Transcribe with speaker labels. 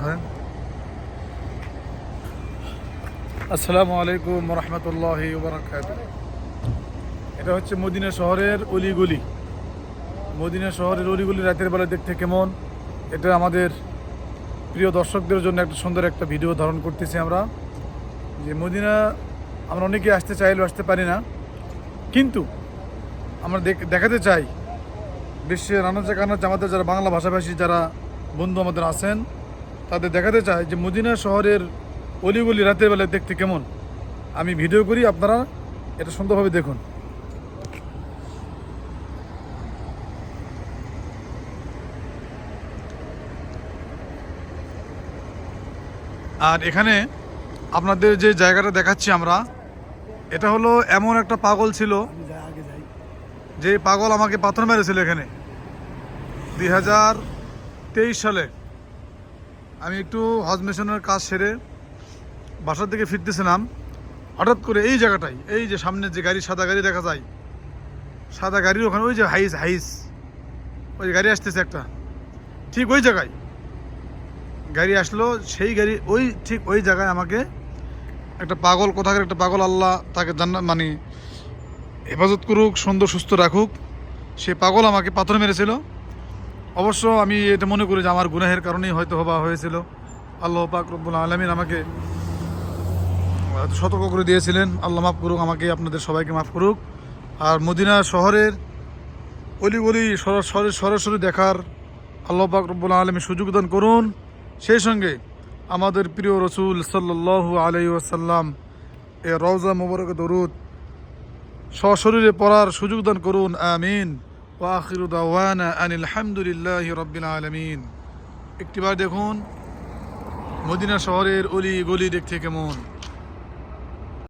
Speaker 1: ধরেন আসসালামু আলাইকুম রহমতুল্লাহ এটা হচ্ছে মদিনা শহরের অলিগলি। মদিনা শহরের অলিগলি রাতের বেলা দেখতে কেমন? এটা আমাদের প্রিয় দর্শকদের জন্য একটা সুন্দর একটা ভিডিও ধারণ করতেছি আমরা। যে মদিনা, আমরা অনেকে আসতে চাইলেও আসতে পারি না। কিন্তু আমরা দেখ- দেখাতে চাই বিশ্বের আনাচে কানাচে আমাদের যারা বাংলা ভাষাভাষী, যারা বন্ধু আমাদের আছেন তাদের দেখাতে চাই যে মদিনা শহরের অলিগলি রাতের বেলায় দেখতে কেমন। আমি ভিডিও করি, আপনারা এটা সুন্দরভাবে দেখুন। আর এখানে আপনাদের যে জায়গাটা দেখাচ্ছি আমরা, এটা হলো এমন একটা পাগল ছিল, যে পাগল আমাকে পাথর মেরেছিল এখানে। দুই হাজার তেইশ সালে। আমি একটু হজ কাজ সেরে বাসার দিকে ফিরতেছিলাম। হঠাৎ করে এই জায়গাটাই, এই যে সামনে যে গাড়ি, সাদা গাড়ি দেখা যায়। সাদা গাড়ির ওখানে ওই যে হাইস হাইস। ওই গাড়ি আসতেছে একটা। ঠিক ওই জায়গায়। গাড়ি আসলো, সেই গাড়ি ওই ঠিক ওই জায়গায় আমাকে একটা পাগল, কোথাকার একটা পাগল আল্লাহ তাকে জান্নাত মানে হেফাজত করুক, সুন্দর, সুস্থ রাখুক। সে পাগল আমাকে পাথর মেরেছিল। অবশ্য আমি এটা মনে করি যে আমার গুনাহের কারণেই হয়তো হবা হয়েছিল। আল্লাহ পাক রব্বুল আলমিন আমাকে সতর্ক করে দিয়েছিলেন। আল্লাহ মাফ করুক, আমাকে আপনাদের সবাইকে মাফ করুক। আর মদিনা শহরের অলিগলি সরাসরি সরাসরি দেখার আল্লাহ পাক রব্বুল আলমী সুযোগ দান করুন। সেই সঙ্গে আমাদের প্রিয় রসুল সাল্লাল্লাহু আলাই ওয়াসাল্লাম এ রওজা মুবারক দরুদ সশরীরে পড়ার সুযোগ দান করুন। আমিন। ওয়াখিরু দাওয়ানা আনিল হামদুলিল্লাহ রব্বিল আলামিন একটিবার দেখুন মদিনা শহরের অলি গলি দেখতে কেমন?